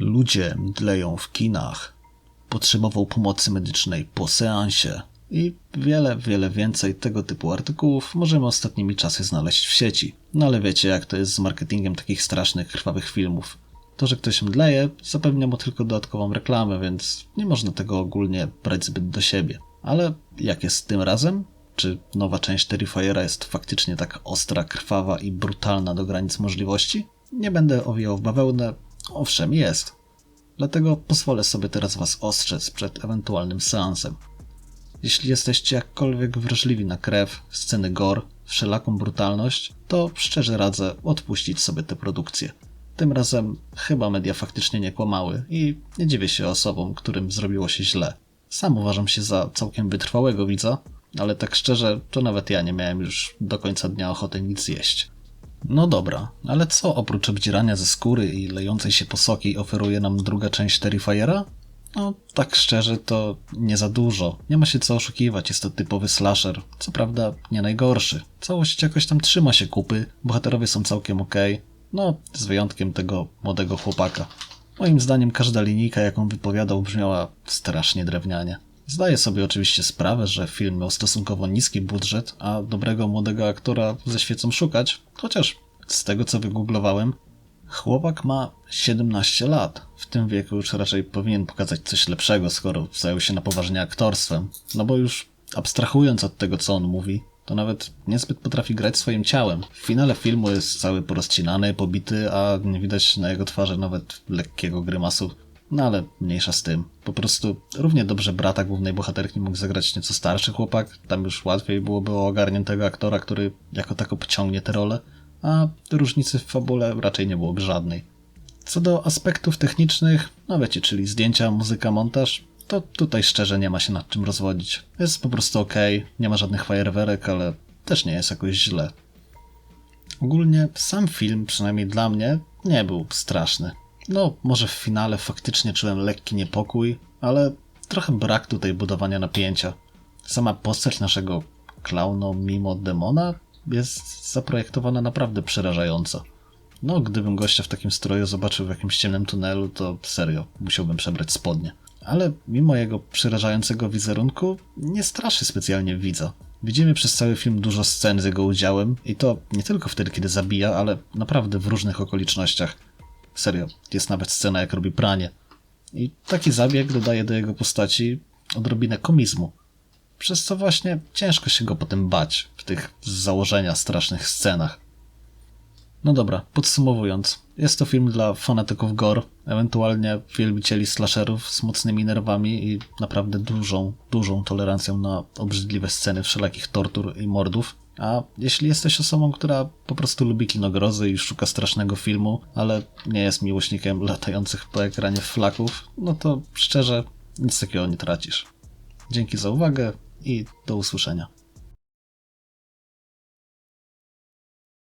Ludzie mdleją w kinach. Potrzebował pomocy medycznej po seansie. I wiele, wiele więcej tego typu artykułów możemy ostatnimi czasy znaleźć w sieci. No ale wiecie, jak to jest z marketingiem takich strasznych, krwawych filmów. To, że ktoś mdleje, zapewnia mu tylko dodatkową reklamę, więc nie można tego ogólnie brać zbyt do siebie. Ale jak jest tym razem? Czy nowa część Terrifiera jest faktycznie tak ostra, krwawa i brutalna do granic możliwości? Nie będę owijał w bawełnę. Owszem, jest. Dlatego pozwolę sobie teraz was ostrzec przed ewentualnym seansem. Jeśli jesteście jakkolwiek wrażliwi na krew, sceny gore, wszelaką brutalność, to szczerze radzę odpuścić sobie tę produkcję. Tym razem chyba media faktycznie nie kłamały i nie dziwię się osobom, którym zrobiło się źle. Sam uważam się za całkiem wytrwałego widza, ale tak szczerze, to nawet ja nie miałem już do końca dnia ochoty nic jeść. No dobra, ale co oprócz obdzierania ze skóry i lejącej się posoki oferuje nam druga część Terrifiera? No, tak szczerze to nie za dużo. Nie ma się co oszukiwać, jest to typowy slasher. Co prawda nie najgorszy. Całość jakoś tam trzyma się kupy, bohaterowie są całkiem okej. No, z wyjątkiem tego młodego chłopaka. Moim zdaniem każda linijka, jaką wypowiadał, brzmiała strasznie drewnianie. Zdaję sobie oczywiście sprawę, że film miał stosunkowo niski budżet, a dobrego młodego aktora ze świecą szukać, chociaż z tego co wygooglowałem, chłopak ma 17 lat. W tym wieku już raczej powinien pokazać coś lepszego, skoro zajął się na poważnie aktorstwem. No bo już abstrahując od tego, co on mówi, to nawet niezbyt potrafi grać swoim ciałem. W finale filmu jest cały porozcinany, pobity, a nie widać na jego twarzy nawet lekkiego grymasu. No ale mniejsza z tym. Po prostu równie dobrze brata głównej bohaterki mógł zagrać nieco starszy chłopak. Tam już łatwiej byłoby o ogarniętego aktora, który jako tako pociągnie tę rolę. A różnicy w fabule raczej nie byłoby żadnej. Co do aspektów technicznych, no wiecie, czyli zdjęcia, muzyka, montaż, to tutaj szczerze nie ma się nad czym rozwodzić. Jest po prostu ok, nie ma żadnych fajerwerek, ale też nie jest jakoś źle. Ogólnie sam film, przynajmniej dla mnie, nie był straszny. No, może w finale faktycznie czułem lekki niepokój, ale trochę brak tutaj budowania napięcia. Sama postać naszego klauno mimo demona jest zaprojektowana naprawdę przerażająco. No, gdybym gościa w takim stroju zobaczył w jakimś ciemnym tunelu, to serio, musiałbym przebrać spodnie. Ale mimo jego przerażającego wizerunku, nie straszy specjalnie widza. Widzimy przez cały film dużo scen z jego udziałem i to nie tylko wtedy, kiedy zabija, ale naprawdę w różnych okolicznościach. Serio, jest nawet scena, jak robi pranie. I taki zabieg dodaje do jego postaci odrobinę komizmu. Przez co właśnie ciężko się go potem bać w tych z założenia strasznych scenach. No dobra, podsumowując, jest to film dla fanatyków gore, ewentualnie wielbicieli slasherów z mocnymi nerwami i naprawdę dużą, dużą tolerancją na obrzydliwe sceny wszelakich tortur i mordów. A jeśli jesteś osobą, która po prostu lubi kinogrozy i szuka strasznego filmu, ale nie jest miłośnikiem latających po ekranie flaków, no to szczerze nic takiego nie tracisz. Dzięki za uwagę i do usłyszenia.